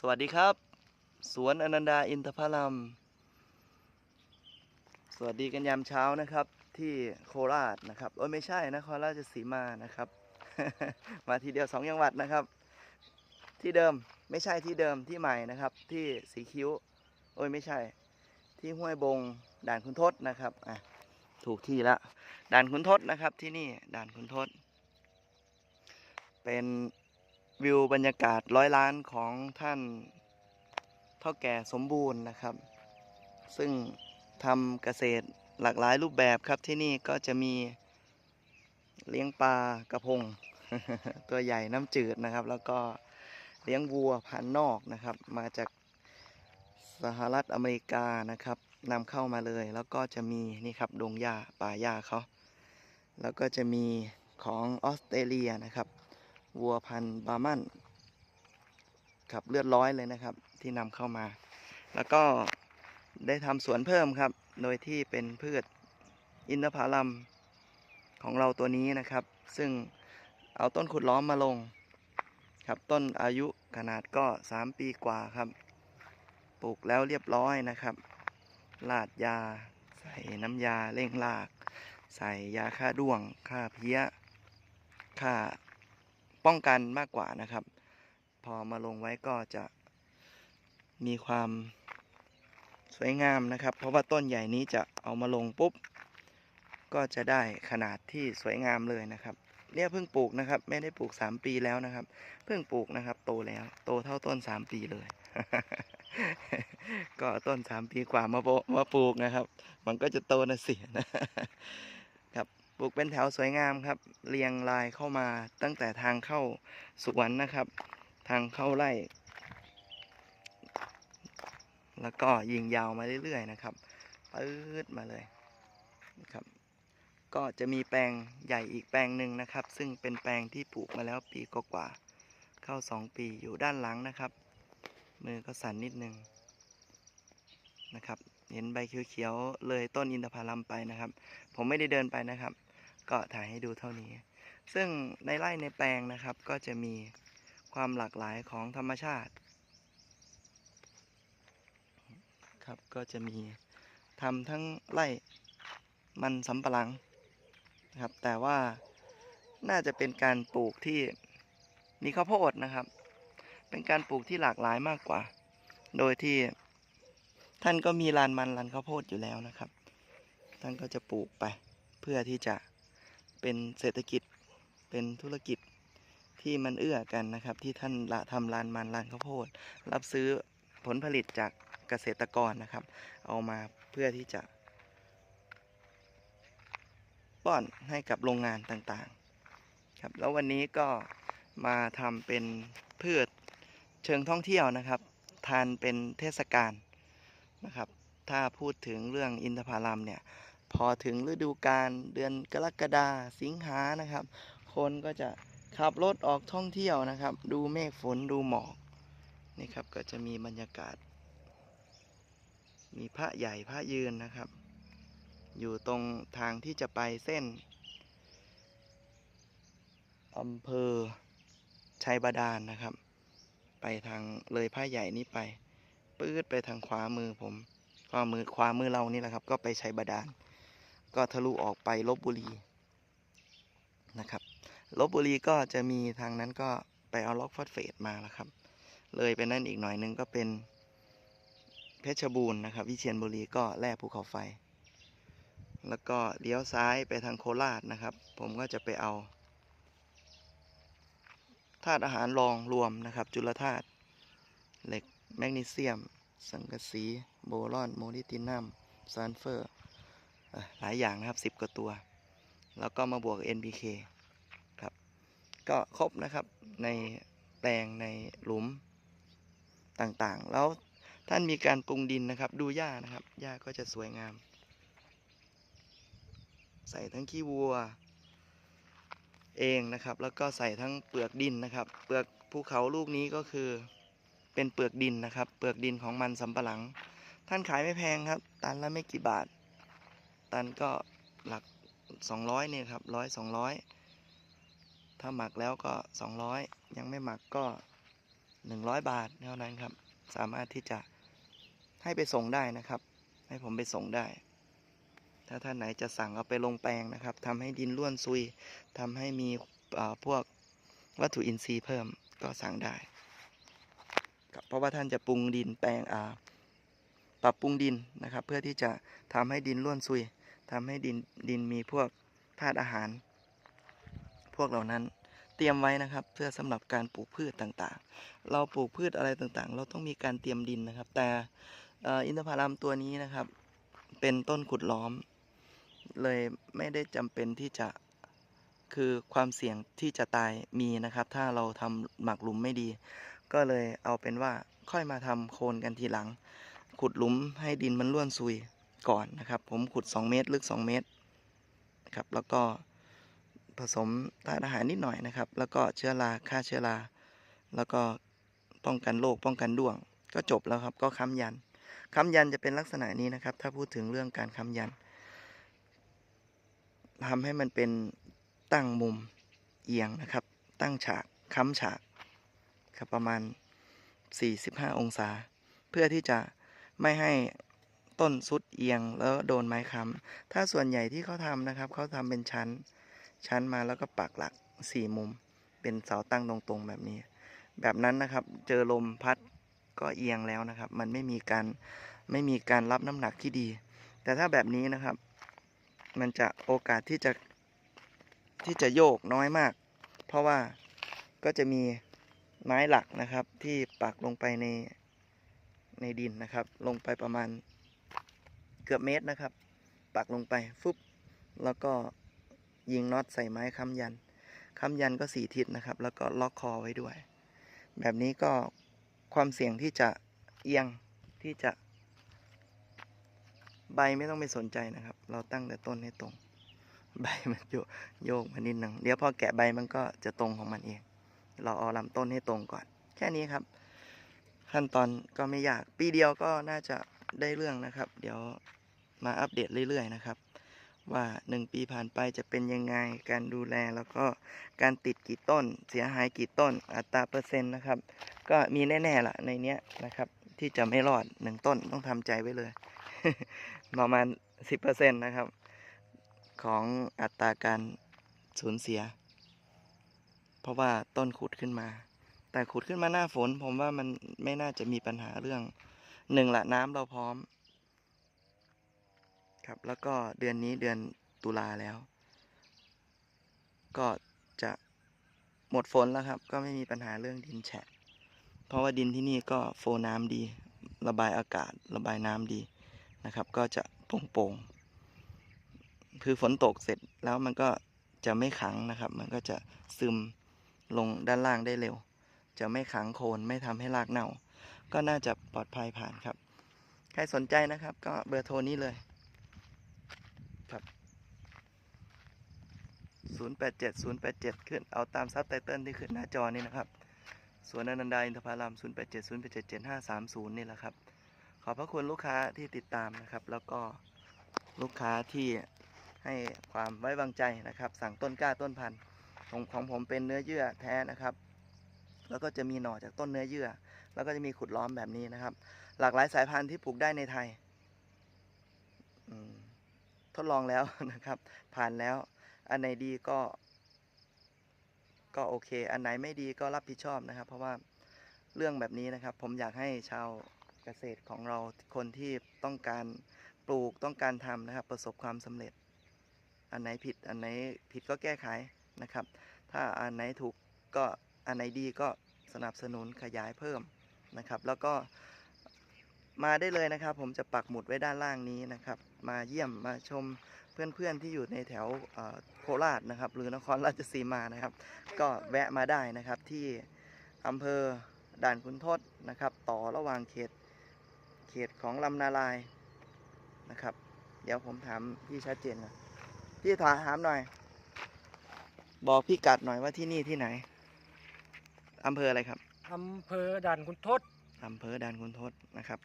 สวัสดีครับ สวนอนันดาอินทพลัม สวัสดีกันยามเช้านะครับ ที่โคราชนะครับโอ้ยไม่ใช่นะครราชสีมานะครับ มาทีเดียวสองจังหวัดนะครับ ที่เดิมไม่ใช่ที่เดิมที่ใหม่นะครับ ที่สีคิ้ว โอ้ยไม่ใช่ ที่ห้วยบงด่านคุณทศนะครับอะถูกที่ละด่านคุณทศนะครับที่นี่ด่านคุณทศเป็น วิวบรรยากาศร้อยล้านของท่านเท่าแก่สมบูรณ์นะครับ ซึ่งทำเกษตรหลากหลายรูปแบบครับที่นี่ก็จะมีเลี้ยงปลากระพง ตัวใหญ่น้ำจืดนะครับ แล้วก็เลี้ยงวัวพันนอกนะครับ มาจากสหรัฐอเมริกานะครับนำเข้ามาเลย แล้วก็จะมีนี่ครับดงหญ้าป่าหญ้าเขาแล้วก็จะมีของออสเตรเลียนะครับ วัวพันธุ์บาร์มันครับเลือดร้อยเลยนะครับ ที่นำเข้ามา แล้วก็ได้ทำสวนเพิ่มครับ โดยที่เป็นพืชอินทผลัมของเราตัวนี้นะครับ ซึ่งเอาต้นขุดล้อมมาลง ครับต้นอายุขนาดก็ 3 ปีกว่าครับ ปลูกแล้วเรียบร้อยนะครับลาดยา ใส่น้ำยาเร่งราก ใส่ยาฆ่าด้วงฆ่าเพี้ยฆ่า ป้องกันมากกว่านะครับ พอมาลงไว้ก็จะมีความสวยงามนะครับ เพราะว่าต้นใหญ่นี้จะเอามาลงปุ๊บ ก็จะได้ขนาดที่สวยงามเลยนะครับเรียเพิ่งปลูกนะครับ ไม่ได้ปลูก3ปีแล้วนะครับ เพิ่งปลูกนะครับ โตแล้ว โตเท่าต้น3ปีเลย ก็ต้น3ปีกว่ามาโปมาปลูกนะครับ มันก็จะโตนะสิครับ ปลูกเป็นแถวสวยงามครับ เรียงรายเข้ามาตั้งแต่ทางเข้าสวนนะครับ ทางเข้าไร่ แล้วก็ยิงยาวมาเรื่อยๆนะครับปื๊ดมาเลยนะครับ ก็จะมีแปลงใหญ่อีกแปลงหนึ่งนะครับ ซึ่งเป็นแปลงที่ปลูกมาแล้วปีกว่าๆเข้าสองปีอยู่ด้านหลังนะครับ มือก็สั่นนิดนึงนะครับ เห็นใบเขียวๆเลยต้นอินทผลัมไปนะครับ ผมไม่ได้เดินไปนะครับ ก็ถ่ายให้ดูเท่านี้ ซึ่งในไร่ในแปลงนะครับ ก็จะมีความหลากหลายของธรรมชาติ ครับก็จะมีทำทั้งไร่มันสำปะหลังนะครับ แต่ว่าน่าจะเป็นการปลูกที่มีข้าวโพดนะครับ เป็นการปลูกที่หลากหลายมากกว่า โดยที่ท่านก็มีลานมันลานข้าวโพดอยู่แล้วนะครับ ท่านก็จะปลูกไป เพื่อที่จะ เป็นเศรษฐกิจเป็นธุรกิจที่มันเอื้อกันนะครับ ที่ท่านละทำลานมันลานข้าวโพด รับซื้อผลผลิตจากเกษตรกรนะครับ เอามาเพื่อที่จะป้อนให้กับโรงงานต่างๆครับแล้ววันนี้ก็มาทำเป็นพืชเชิงท่องเที่ยวนะครับ ทานเป็นเทศกาลนะครับ ถ้าพูดถึงเรื่องอินทผลัมเนี่ย พอถึงฤดูกาลเดือนกรกฎาสิงหานะครับ คนก็จะขับรถออกท่องเที่ยวนะครับ ดูเมฆฝนดูหมอกนี่ครับก็จะมีบรรยากาศ มีพระใหญ่พระยืนนะครับ อยู่ตรงทางที่จะไปเส้นอำเภอชัยบาดาลนนะครับ ไปทางเลยพระใหญ่นี้ไปปื๊ดไปทางขวามือผมขวามือขวามือเรานี่แหละครับ ก็ไปชัยบาดาล ก็ทะลุออกไปลบบุรีนะครับลบบุรีก็จะมีทางนั้นก็ไปเอาล็อกฟอสเฟตมาแล้วครับ เลยไปนั่นอีกหน่อยนึงก็เป็นเพชรบูรณ์นะครับ วิเชียรบุรีก็แร่ภูเขาไฟ แล้วก็เลี้ยวซ้ายไปทางโคราชนะครับ ผมก็จะไปเอาธาตุอาหารรองรวมนะครับ จุลธาตุเหล็กแมกนีเซียม สังกะสี โบรอน โมลิตินัมซัลเฟอร์ หลายอย่างนะครับ10กว่าตัว แล้วก็มาบวก NPK ครับ ก็ครบนะครับในแปลงในหลุมต่างๆ แล้วท่านมีการปรุงดินนะครับ ดูหญ้านะครับหญ้าก็จะสวยงาม ใส่ทั้งขี้วัวเองนะครับ แล้วก็ใส่ทั้งเปลือกดินนะครับ เปลือกภูเขาลูกนี้ก็คือเป็นเปลือกดินนะครับ เปลือกดินของมันสำปะหลัง ท่านขายไม่แพงครับ ตันละไม่กี่บาท ตันก็หลัก 200เนี่ยครับร้อยสองร้อยถ้าหมักแล้วก็ 200 ยังไม่หมักก็ 100 บาทเท่านั้นครับ สามารถที่จะให้ไปส่งได้นะครับ ให้ผมไปส่งได้ ถ้าท่านไหนจะสั่งเอาไปลงแปลงนะครับทำให้ดินร่วนซุยทำให้มีพวกวัตถุอินทรีย์เพิ่มก็สั่งได้เพราะว่าท่านจะปรุงดินแปลงปรับปรุงดินนะครับ เพื่อที่จะทำให้ดินร่วนซุย ทำให้ดินดินมีพวกธาตุอาหาร พวกเหล่านั้นเตรียมไว้นะครับ เพื่อสำหรับการปลูกพืชต่างๆ เราปลูกพืชอะไรต่างๆ เราต้องมีการเตรียมดินนะครับ แต่อ,อ,อินทผลัมตัวนี้นะครับ เป็นต้นขุดล้อม เลยไม่ได้จำเป็นที่จะคือความเสี่ยงที่จะตายมีนะครับ ถ้าเราทำหมักหลุมไม่ดี ก็เลยเอาเป็นว่าค่อยมาทำโคนกันทีหลัง ขุดหลุมให้ดินมันร่วนซุย ก่อนนะครับ ผมขุด 2 เมตร ลึก 2 เมตรครับแล้วก็ผสมธาตุอาหารนิดหน่อยนะครับ แล้วก็เชื้อราฆ่าเชื้อราแล้วก็ป้องกันโรคป้องกันด้วง ก็จบแล้วครับก็ค้ำยันค้ำยันจะเป็นลักษณะนี้นะครับ ถ้าพูดถึงเรื่องการค้ำยันทำให้มันเป็นตั้งมุมเอียงนะครับ ตั้งฉากค้ำฉากครับประมาณ 45 องศา เพื่อที่จะไม่ให้ ต้นสุดเอียงแล้วโดนไม้ค้ำถ้าส่วนใหญ่ที่เขาทำนะครับเขาทำเป็นชั้น ชั้นมาแล้วก็ปักหลักสี่มุม เป็นเสาตั้งตรงๆแบบนี้ แบบนั้นนะครับเจอลมพัดก็เอียงแล้วนะครับ มันไม่มีการไม่มีการรับน้ำหนักที่ดี แต่ถ้าแบบนี้นะครับ มันจะโอกาสที่จะที่จะโยกน้อยมาก เพราะว่าก็จะมีไม้หลักนะครับที่ปักลงไปในในดินนะครับ ลงไปประมาณ เกือบเมตรนะครับ ปักลงไปฟุบแล้วก็ยิงน็อตใส่ไม้ค้ำยันค้ำยันก็สี่ทิศนะครับ แล้วก็ล็อกคอไว้ด้วย แบบนี้ก็ความเสี่ยงที่จะเอียงที่จะ ใบไม่ต้องไปสนใจนะครับ เราตั้งแต่ต้นให้ตรง ใบมันโยโยกมานิดหนึ่งเดี๋ยวพอแกะใบมันก็จะตรงของมันเอง เราเอาลำต้นให้ตรงก่อน แค่นี้ครับ ขั้นตอนก็ไม่ยากปีเดียวก็น่าจะได้เรื่องนะครับ เดี๋ยว มาอัปเดตเรื่อยๆนะครับ ว่าหนึ่งปีผ่านไปจะเป็นยังไงการดูแลแล้วก็การติดกี่ต้น เสียหายกี่ต้นอัตราเปอร์เซ็นต์นะครับ ก็มีแน่ๆละในเนี้ยนะครับ ที่จะไม่รอดหนึ่งต้นต้องทำใจไว้เลย ประมาณสิบเปอร์เซ็นต์นะครับ ของอัตราการสูญเสีย เพราะว่าต้นขุดขึ้นมา แต่ขุดขึ้นมาหน้าฝน ผมว่ามันไม่น่าจะมีปัญหาเรื่องหนึ่งละน้ำเราพร้อม ครับแล้วก็เดือนนี้เดือนตุลาแล้ว ก็จะหมดฝนแล้วครับ ก็ไม่มีปัญหาเรื่องดินแฉะ เพราะว่าดินที่นี่ก็โฟน้ำดี ระบายอากาศ ระบายน้ำดีนะครับ ก็จะโปร่งๆคือฝนตกเสร็จแล้วมันก็จะไม่ขังนะครับ มันก็จะซึมลงด้านล่างได้เร็ว จะไม่ขังโคนไม่ทำให้รากเน่า ก็น่าจะปลอดภัยผ่านครับ ใครสนใจนะครับ ก็เบอร์โทรนี้เลย ครับ 087 087 ขึ้นเอาตามซับไตเติลที่ขึ้นหน้าจอนี่นะครับสวนอนันดาอินทผลัม087 087 7530 นี่แหละครับ ขอบพระคุณลูกค้าที่ติดตามนะครับ แล้วก็ลูกค้าที่ให้ความไว้วางใจนะครับ สั่งต้นกล้าต้นพันธุ์ของของผมเป็นเนื้อเยื่อแท้นะครับ แล้วก็จะมีหน่อจากต้นเนื้อเยื่อ แล้วก็จะมีขุดล้อมแบบนี้นะครับ หลากหลายสายพันธุ์ที่ปลูกได้ในไทยทดลองแล้วนะครับ ผ่านแล้ว อันไหนดีก็ ก็โอเค อันไหนไม่ดีก็รับผิดชอบนะครับ เพราะว่าเรื่องแบบนี้นะครับ ผมอยากให้ชาวเกษตรของเราคนที่ต้องการปลูกต้องการทำนะครับ ประสบความสำเร็จ อันไหนผิดอันไหนผิดก็แก้ไขนะครับ ถ้าอันไหนถูกก็อันไหนดีก็สนับสนุนขยายเพิ่มนะครับ แล้วก็มาได้เลยนะครับ ผมจะปักหมุดไว้ด้านล่างนี้นะครับ มาเยี่ยมมาชม เพื่อนๆที่อยู่ในแถวเอ่อโคราชนะครับ หรือนครราชสีมานะครับ ก็แวะมาได้นะครับที่อำเภอด่านขุนทดนะครับ ต่อระหว่างเขตเขตของลำนาลายนะครับ เดี๋ยวผมถามพี่ชัดเจนนะพี่ถามถามหน่อย บอกพี่กัดหน่อยว่าที่นี่ที่ไหนอำเภออะไรครับอำเภอด่านคุณทศอำเภอด่านขุนทดนะครับ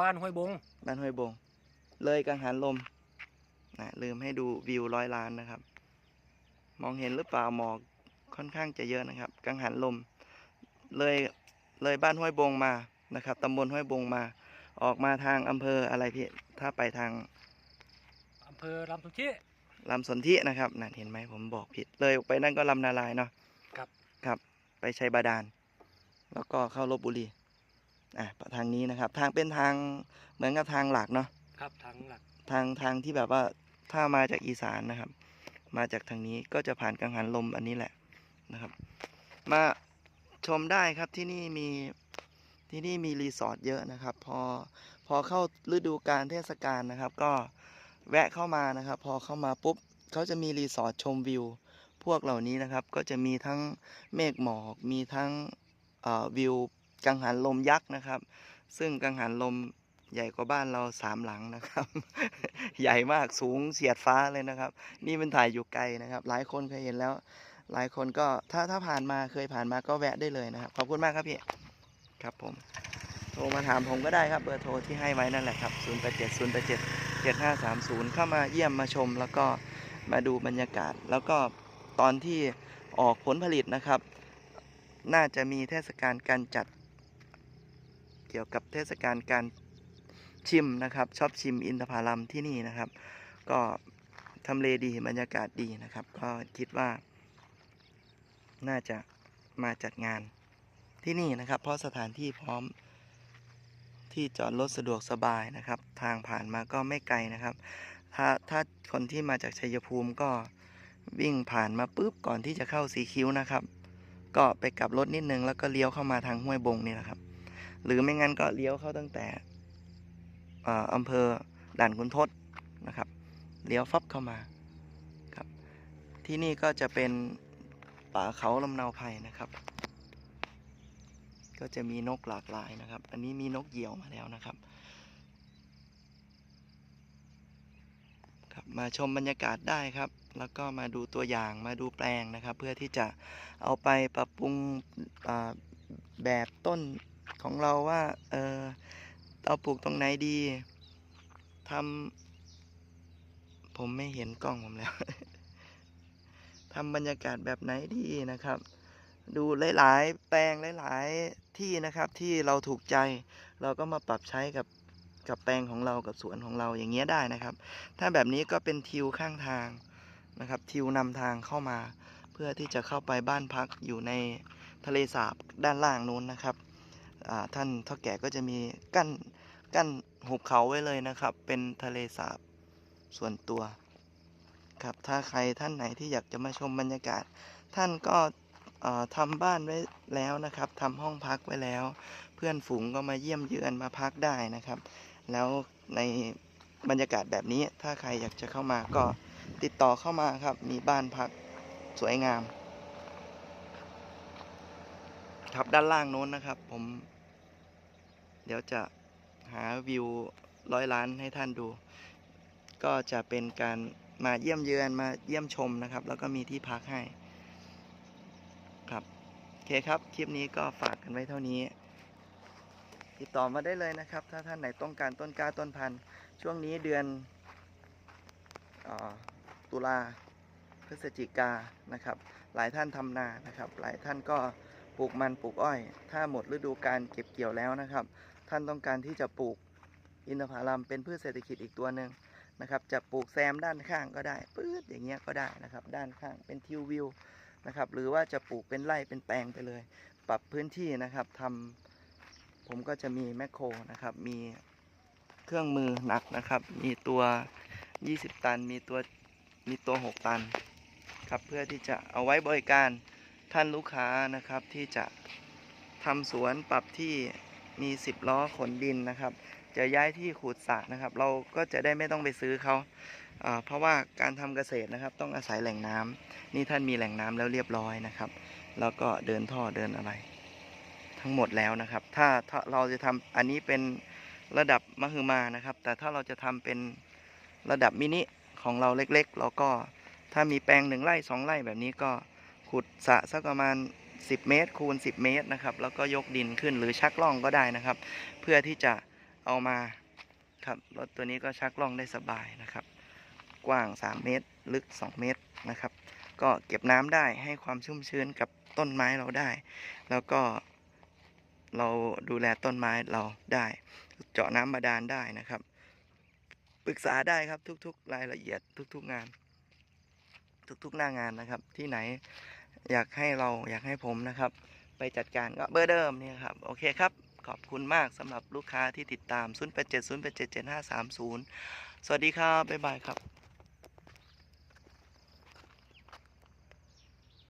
บ้านห้วยบง บ้านห้วยบง เลยกังหันลม นะลืมให้ดูวิวร้อยล้านนะครับ มองเห็นหรือเปล่าหมอกค่อนข้างจะเยอะนะครับ กังหันลม เลยเลยบ้านห้วยบงมานะครับตำบลห้วยบงมา ออกมาทางอำเภออะไรพี่ถ้าไปทางอำเภอลำสุชิลำสนธินะครับนั่นเห็นไหมผมบอกผิด เลยออกไปนั่นก็ลำนาลายเนาะครับครับ ไปชัยบาดาล แล้วก็เข้าลบบุรีอะทางนี้นะครับ ทางเป็นทางเหมือนกับทางหลักเนาะครับทางหลักทางทางที่แบบว่า ถ้ามาจากอีสานนะครับ มาจากทางนี้ก็จะผ่านกังหันลมอันนี้แหละนะครับ มาชมได้ครับที่นี่มีที่นี่มีรีสอร์ทเยอะนะครับ พอพอเข้าฤดูกาลเทศกาลนะครับ ก็แวะเข้ามานะครับ พอเข้ามาปุ๊บเขาจะมีรีสอร์ทชมวิว พวกเหล่านี้นะครับ ก็จะมีทั้งเมฆหมอกมีทั้งวิวกังหันลมยักษ์นะครับ ซึ่งกังหันลม ใหญ่กว่าบ้านเราสามหลังนะครับ ใหญ่มากสูงเสียดฟ้าเลยนะครับ นี่เป็นถ่ายอยู่ไกลนะครับ หลายคนเคยเห็นแล้ว หลายคนก็ถ้าถ้าผ่านมาเคยผ่านมาก็แวะได้เลยนะครับ ขอบคุณมากครับพี่ ครับผม โทรมาถามผมก็ได้ครับ เบอร์โทรที่ให้ไว้นั่นแหละครับ 0 8 7 0 8 7 7 5 3 0 เข้ามาเยี่ยมมาชม แล้วก็มาดูบรรยากาศ แล้วก็ตอนที่ออกผลผลิตนะครับ น่าจะมีเทศกาลการจัด เกี่ยวกับเทศกาลการ ชิมนะครับชอบชิมอินทผลัมที่นี่นะครับ ก็ทำเลดีบรรยากาศดีนะครับ ก็คิดว่า น่าจะมาจัดงานที่นี่นะครับ เพราะสถานที่พร้อมที่จอดรถสะดวกสบายนะครับ ทางผ่านมาก็ไม่ไกลนะครับ ถ้าถ้าคนที่มาจากชัยภูมิก็วิ่งผ่านมาปุ๊บก่อนที่จะเข้าสีคิ้วนะครับ ก็ไปกลับรถนิดนึงแล้วก็เลี้ยวเข้ามาทางห้วยบงนี่แหละครับ หรือไม่งั้นก็เลี้ยวเข้าตั้งแต่ อำเภอด่านขุนทดนะครับเลี้ยวฟับเข้ามาครับที่นี่ก็จะเป็นป่าเขาลำเนาไพรนะครับ ก็จะมีนกหลากหลายนะครับ อันนี้มีนกเหยี่ยวมาแล้วนะครับครับมาชมบรรยากาศได้ครับ แล้วก็มาดูตัวอย่างมาดูแปลงนะครับ เพื่อที่จะเอาไปปรับปรุงแบบต้นของเราว่าเออ เราปลูกตรงไหนดีทำผมไม่เห็นกล้องผมแล้วทำบรรยากาศแบบไหนดีนะครับ ดูหลาย ๆ แปลงหลาย ๆ ที่นะครับที่เราถูกใจ เราก็มาปรับใช้กับกับแปลงของเรากับสวนของเราอย่างเงี้ยได้นะครับ ถ้าแบบนี้ก็เป็นทิวข้างทางนะครับ ทิวนำทางเข้ามา เพื่อที่จะเข้าไปบ้านพักอยู่ในทะเลสาบด้านล่างนู้นนะครับท่านเท่าแก่ก็จะมีกั้น กั้นหุบเขาไว้เลยนะครับ เป็นทะเลสาบส่วนตัว ครับถ้าใครท่านไหนที่อยากจะมาชมบรรยากาศ ท่านก็เอ่อทำบ้านไว้แล้วนะครับทำห้องพักไว้แล้ว เพื่อนฝูงก็มาเยี่ยมเยือนมาพักได้นะครับ แล้วในบรรยากาศแบบนี้ถ้าใครอยากจะเข้ามาก็ติดต่อเข้ามาครับ มีบ้านพักสวยงาม ครับด้านล่างโน้นนะครับ ผม เดี๋ยวจะ หาวิวร้อยล้านให้ท่านดู ก็จะเป็นการมาเยี่ยมเยือนมาเยี่ยมชมนะครับ แล้วก็มีที่พักให้ครับโอเคครับ คลิปนี้ก็ฝากกันไว้เท่านี้ ติดต่อมาได้เลยนะครับ ถ้าท่านไหนต้องการต้นกล้าต้นพันธุ์ ช่วงนี้เดือนออตุลาพฤศจิกานะครับ หลายท่านทำนานะครับ หลายท่านก็ปลูกมันปลูกอ้อย ถ้าหมดฤดูการเก็บเกี่ยวแล้วนะครับ ท่านต้องการที่จะปลูกอินทผลัมเป็นพืชเศรษฐกิจอีกตัวหนึ่งนะครับ จะปลูกแซมด้านข้างก็ได้ปื๊ดอย่างเงี้ยก็ได้นะครับ ด้านข้างเป็นทิววิวนะครับ หรือว่าจะปลูกเป็นไร่เป็นแปลงไปเลย ปรับพื้นที่นะครับทำผมก็จะมีแมคโครนะครับ มีเครื่องมือหนักนะครับ มีตัว 20 ตัน มีตัว มีตัว 6 ตันครับ เพื่อที่จะเอาไว้บริการท่านลูกค้านะครับ ที่จะทำสวนปรับที่ มี10ล้อขนดินนะครับ จะย้ายที่ขูดสระนะครับ เราก็จะได้ไม่ต้องไปซื้อเขาเพราะว่าการทำเกษตรนะครับ ต้องอาศัยแหล่งน้ำนี่ท่านมีแหล่งน้ำแล้วเรียบร้อยนะครับ แล้วก็เดินท่อเดินอะไร ทั้งหมดแล้วนะครับ ถ้าเราจะทำอันนี้เป็นระดับมหึมานะครับ แต่ถ้าเราจะทำเป็นระดับมินิของเราเล็กๆ เราก็ถ้ามีแปลงหนึ่งไร่สองไร่แบบนี้ก็ขุดสระสักประมาณ 10 เมตร คูณ 10 เมตรนะครับ แล้วก็ยกดินขึ้นหรือชักล่องก็ได้นะครับ เพื่อที่จะเอามาครับรถตัวนี้ก็ชักล่องได้สบายนะครับ กว้าง 3 เมตร ลึก 2 เมตรนะครับ ก็เก็บน้ำได้ให้ความชุ่มชื้นกับต้นไม้เราได้ แล้วก็เราดูแลต้นไม้เราได้ เจาะน้ำบาดาลได้นะครับ ปรึกษาได้ครับทุกๆ รายละเอียดทุก ๆงาน ทุกๆหน้างานนะครับที่ไหน อยากให้เราอยากให้ผมนะครับ ไปจัดการก็เบอร์เดิมนี่ครับ โอเคครับ ขอบคุณมากสำหรับลูกค้าที่ติดตาม 0 8 7 0 8 7 7 5 3 0 สวัสดีครับ บ๊ายบายครับ